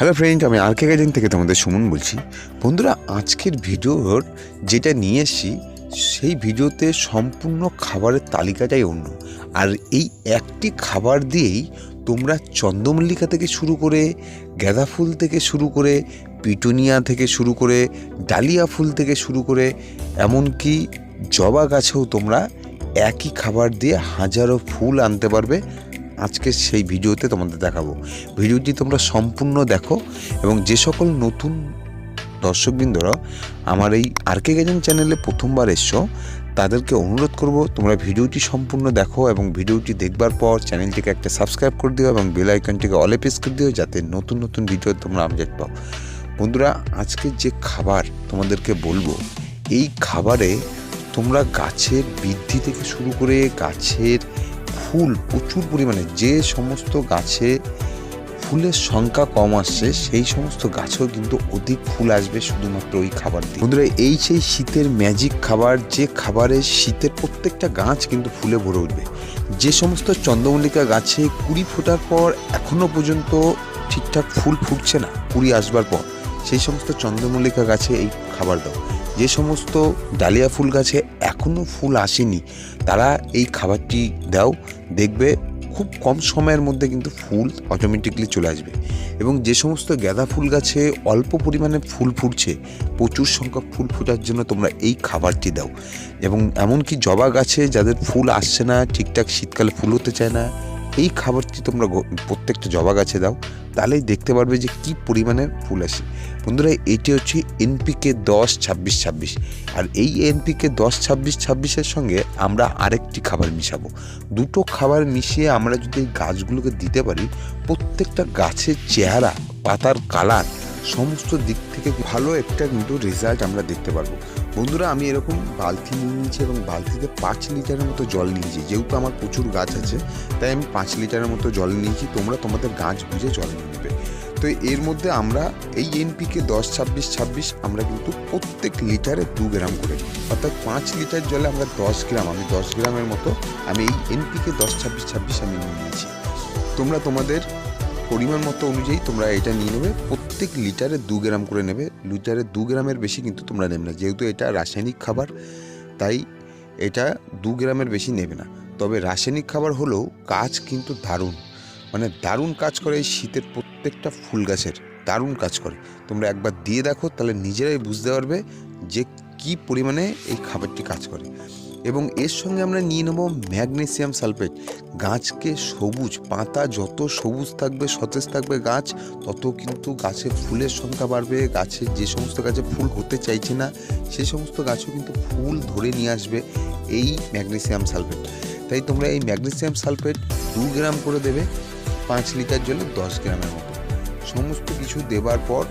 Hello friend আমি আর কে garden থেকে তোমাদের সুমন বলছি। বন্ধুরা, আজকের ভিডিওর যেটা নিয়ে এসেছি, সেই ভিডিওতে সম্পূর্ণ খাবারের তালিকাটাই অন্য। আর এই একটি খাবার দিয়েই তোমরা চন্দ্রমল্লিকা থেকে শুরু করে গাঁদা ফুল থেকে শুরু করে, পিটুনিয়া থেকে শুরু করে, ডালিয়া ফুল থেকে শুরু করে, এমনকি জবা গাছেও তোমরা একই খাবার দিয়ে হাজারো ফুল আনতে পারবে। আজকে সেই ভিডিওতে তোমাদের দেখাবো। ভিডিওটি তোমরা সম্পূর্ণ দেখো এবং যে সকল নতুন দর্শকবৃন্দরা আমার এই আরকে গেজন চ্যানেলে প্রথমবার এসছো, তাদেরকে অনুরোধ করব তোমরা ভিডিওটি সম্পূর্ণ দেখো এবং ভিডিওটি দেখবার পর চ্যানেলটিকে একটা সাবস্ক্রাইব করে দিও এবং বেল আইকনটিকে অলে প্রেস করে দিও যাতে নতুন নতুন ভিডিও তোমরা আপডেট পাও। বন্ধুরা, আজকে যে খাবার তোমাদেরকে বলব, এই খাবারে তোমরা গাছের বৃদ্ধি থেকে শুরু করে গাছের ফুল, প্রচুর পরিমাণে। যে সমস্ত গাছে ফুলের সংখ্যা কম আসছে, সেই সমস্ত গাছেও কিন্তু অধিক ফুল আসবে শুধুমাত্র ওই খাবার দিয়ে। বন্ধুরা, এই সেই শীতের ম্যাজিক খাবার, যে খাবারে শীতের প্রত্যেকটা গাছ কিন্তু ফুলে ভরে উঠবে। যে সমস্ত চন্দ্রমল্লিকা গাছে কুড়ি ফোটার পর এখনও পর্যন্ত ঠিকঠাক ফুল ফুটছে না, কুড়ি আসবার পর, সেই সমস্ত চন্দ্রমল্লিকা গাছে এই খাবার দাও। যে সমস্ত ডালিয়া ফুল গাছে এখনও ফুল আসেনি, তারা এই খাবারটি দাও, দেখবে খুব কম সময়ের মধ্যে কিন্তু ফুল অটোমেটিকলি চলে আসবে। এবং যে সমস্ত গাঁদা ফুল গাছে অল্প পরিমাণে ফুল ফুটছে, প্রচুর সংখ্যক ফুল ফোটার জন্য তোমরা এই খাবারটি দাও। এবং এমনকি জবা গাছে যাদের ফুল আসছে না, ঠিকঠাক শীতকালে ফুল হতে চায় না এই খাবারটি তোমরা প্রত্যেকটা জবা গাছে দাও, তাহলেই দেখতে পারবে যে কি পরিমাণে ফুল আসে। বন্ধুরা, এটি হচ্ছে এনপিকে দশ ছাব্বিশ ছাব্বিশ। আর এই এনপিকে দশ ছাব্বিশ ছাব্বিশের সঙ্গে আমরা আরেকটি খাবার মিশাবো। দুটো খাবার মিশিয়ে আমরা যদি এই গাছগুলোকে দিতে পারি, প্রত্যেকটা গাছের চেহারা, পাতার কালার সমস্ত দিক থেকে ভালো একটা কিন্তু রেজাল্ট আমরা দেখতে পারব। বন্ধুরা, আমি এরকম বালতি নিয়ে নিয়েছি এবং বালতিতে পাঁচ লিটারের মতো জল নিয়েছি। যেহেতু আমার প্রচুর গাছ আছে, তাই আমি পাঁচ লিটারের মতো জল নিয়েছি। তোমরা তোমাদের গাছ বুঝে জল নিয়ে নেবে। তো এর মধ্যে আমরা এই এনপিকে দশ, ছাব্বিশ ছাব্বিশ আমরা কিন্তু প্রত্যেক লিটারে দু গ্রাম করে অর্থাৎ পাঁচ লিটার জলে আমরা দশ গ্রাম, আমি দশ গ্রামের মতো, আমি এই এনপিকে দশ, ছাব্বিশ ছাব্বিশ আমি নিয়ে নিয়েছি। তোমরা তোমাদের পরিমাণ মতো অনুযায়ী তোমরা এটা নিয়ে নেবে। প্রত্যেক লিটারে দু গ্রাম করে নেবে। লিটারে দু গ্রামের বেশি কিন্তু তোমরা নেবে না। যেহেতু এটা রাসায়নিক খাবার, তাই এটা দু গ্রামের বেশি নেবে না। তবে রাসায়নিক খাবার হলেও কাজ কিন্তু দারুণ। মানে দারুণ কাজ করে এই শীতের প্রত্যেকটা ফুল গাছের। দারুণ কাজ করে। তোমরা একবার দিয়ে দেখো, তাহলে নিজেরাই বুঝতে পারবে যে কি পরিমাণে এই খাবারটি কাজ করে। এবং এর সঙ্গে আমরা নিয়ে নেব ম্যাগনেসিয়াম সালফেট। গাছকে সবুজ, পাতা যত সবুজ থাকবে, সতেজ থাকবে গাছ, তত কিন্তু গাছে ফুলের সংখ্যা বাড়বে। গাছের যে সমস্ত গাছে ফুল হতে চাইছে না, সে সমস্ত গাছও কিন্তু ফুল ধরে নিয়ে আসবে এই ম্যাগনেসিয়াম সালফেট। তাই তোমরা এই ম্যাগনেসিয়াম সালফেট দু গ্রাম করে দেবে, পাঁচ লিটার জলে দশ গ্রামের মতো। সমস্ত কিছু দেবার পর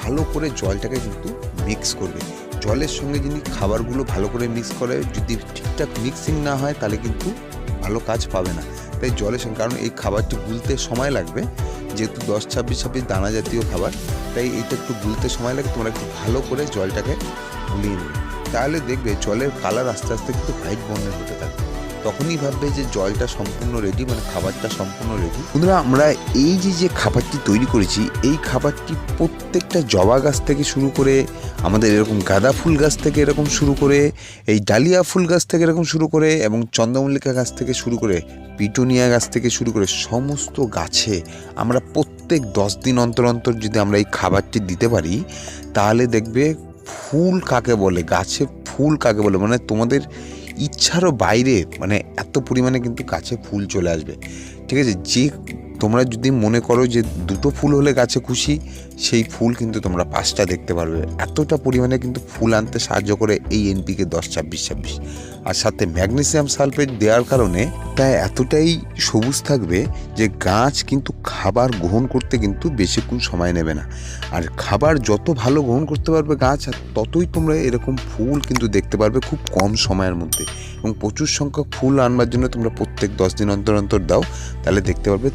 ভালো করে জলটাকে কিন্তু মিক্স করবে। জলের সঙ্গে যদি খাবারগুলো ভালো করে মিক্স করে, যদি ঠিকঠাক মিক্সিং না হয়, তাহলে কিন্তু ভালো কাজ পাবে না। তাই জলের সঙ্গে, কারণ এই খাবারটি গুলতে সময় লাগবে, যেহেতু দশ, ছাব্বিশ ছাব্বিশ দানা জাতীয় খাবার, তাই এটা একটু গুলতে সময় লাগে, তোমরা একটু ভালো করে জলটাকে গুলিয়ে নেবে তাহলে দেখবে জলের কালার আস্তে আস্তে কিন্তু হোয়াইট বর্ণের হতে থাকবে। তখনই ভাববে যে জলটা সম্পূর্ণ রেডি মানে খাবারটা সম্পূর্ণ রেডি বন্ধুরা, আমরা এই যে যে খাবারটি তৈরি করেছি, এই খাবারটি প্রত্যেকটা জবা গাছ থেকে শুরু করে আমাদের এরকম গাঁদা ফুল গাছ থেকে এরকম শুরু করে, এই ডালিয়া ফুল গাছ থেকে এরকম শুরু করে এবং চন্দ্রমল্লিকা গাছ থেকে শুরু করে, পিটুনিয়া গাছ থেকে শুরু করে সমস্ত গাছে আমরা প্রত্যেক দশ দিন অন্তর অন্তর যদি আমরা এই খাবারটি দিতে পারি, তাহলে দেখবে ফুল কাকে বলে, গাছে ফুল কাকে বলে মানে তোমাদের ইচ্ছারও বাইরে মানে এত পরিমাণে কিন্তু গাছে ফুল চলে আসবে। ঠিক আছে? যে তোমরা যদি মনে করো যে দুটো ফুল হলে গাছে খুশি, সেই ফুল কিন্তু তোমরা পাঁচটা দেখতে পারবে। এতটা পরিমাণে কিন্তু ফুল আনতে সাহায্য করে এই এনপিকে দশ, ছাব্বিশ ছাব্বিশ। আর সাথে ম্যাগনেসিয়াম সালফেট দেওয়ার কারণে তা এতটাই সবুজ থাকবে যে গাছ কিন্তু খাবার গ্রহণ করতে কিন্তু বেশিক্ষণ সময় নেবে না। আর খাবার যত ভালো গ্রহণ করতে পারবে গাছ ততই তোমরা এরকম ফুল কিন্তু দেখতে পারবে খুব কম সময়ের মধ্যে। এবং প্রচুর সংখ্যক ফুল আনবার জন্য তোমরা প্রত্যেক দশ দিন অন্তর অন্তর দাও, তাহলে দেখতে পারবে